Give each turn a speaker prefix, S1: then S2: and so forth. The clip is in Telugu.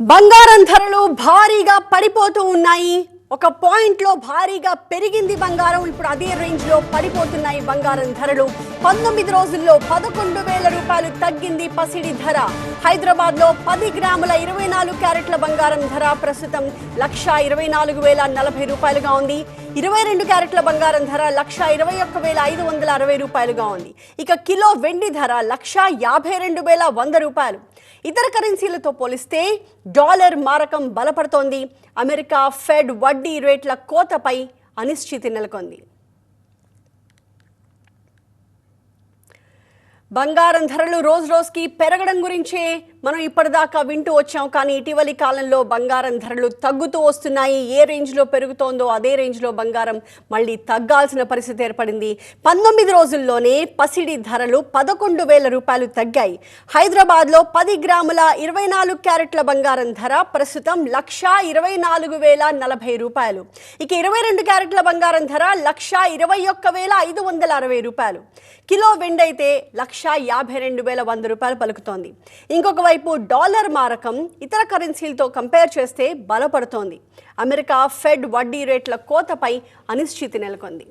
S1: బంగారం ధరలు భారీగా పడిపోతూ ఉన్నాయి. ఒక పాయింట్లో భారీగా పెరిగింది బంగారం. ఇప్పుడు అదే రేంజ్లో పడిపోతున్నాయి బంగారం ధరలు. పంతొమ్మిది రోజుల్లో పదకొండు వేల రూపాయలు తగ్గింది పసిడి ధర. హైదరాబాద్లో పది గ్రాముల ఇరవై నాలుగు క్యారెట్ల బంగారం ధర ప్రస్తుతం లక్ష ఇరవై నాలుగు వేల నలభై రూపాయలుగా ఉంది. ఇరవై రెండు క్యారెట్ల బంగారం ధర లక్ష ఇరవై ఒక్క వేల ఐదు వందల అరవై రూపాయలుగా ఉంది. ఇక కిలో వెండి ధర లక్ష యాభై రెండు వేల వంద రూపాయలు. ఇతర కరెన్సీలతో పోలిస్తే డాలర్ మారకం బలపడుతోంది. అమెరికా ఫెడ్ వడ్డీ రేట్ల కోతపై అనిశ్చితి నెలకొంది. బంగారం ధరలు రోజు రోజుకి పెరగడం గురించే మనం ఇప్పటిదాకా వింటూ వచ్చాం. కానీ ఇటీవలి కాలంలో బంగారం ధరలు తగ్గుతూ వస్తున్నాయి. ఏ రేంజ్లో పెరుగుతోందో అదే రేంజ్లో బంగారం మళ్ళీ తగ్గాల్సిన పరిస్థితి ఏర్పడింది. పంతొమ్మిది రోజుల్లోనే పసిడి ధరలు పదకొండు వేల రూపాయలు తగ్గాయి. హైదరాబాద్లో పది గ్రాముల ఇరవై నాలుగు క్యారెట్ల బంగారం ధర ప్రస్తుతం లక్ష ఇరవై నాలుగు వేల నలభై రూపాయలు. ఇక ఇరవై రెండు క్యారెట్ల బంగారం ధర లక్ష ఇరవై ఒక్క వేల ఐదు వందల అరవై రూపాయలు. కిలో వెండి అయితే లక్ష యాభై రెండు వేల వంద రూపాయలు పలుకుతోంది. ఇంకొక వైపు డాలర్ మారకం ఇతర కరెన్సీలతో కంపేర్ చేస్తే బలపడుతోంది. అమెరికా ఫెడ్ వడ్డీ రేట్ల కోతపై అనిశ్చితి నెలకొంది.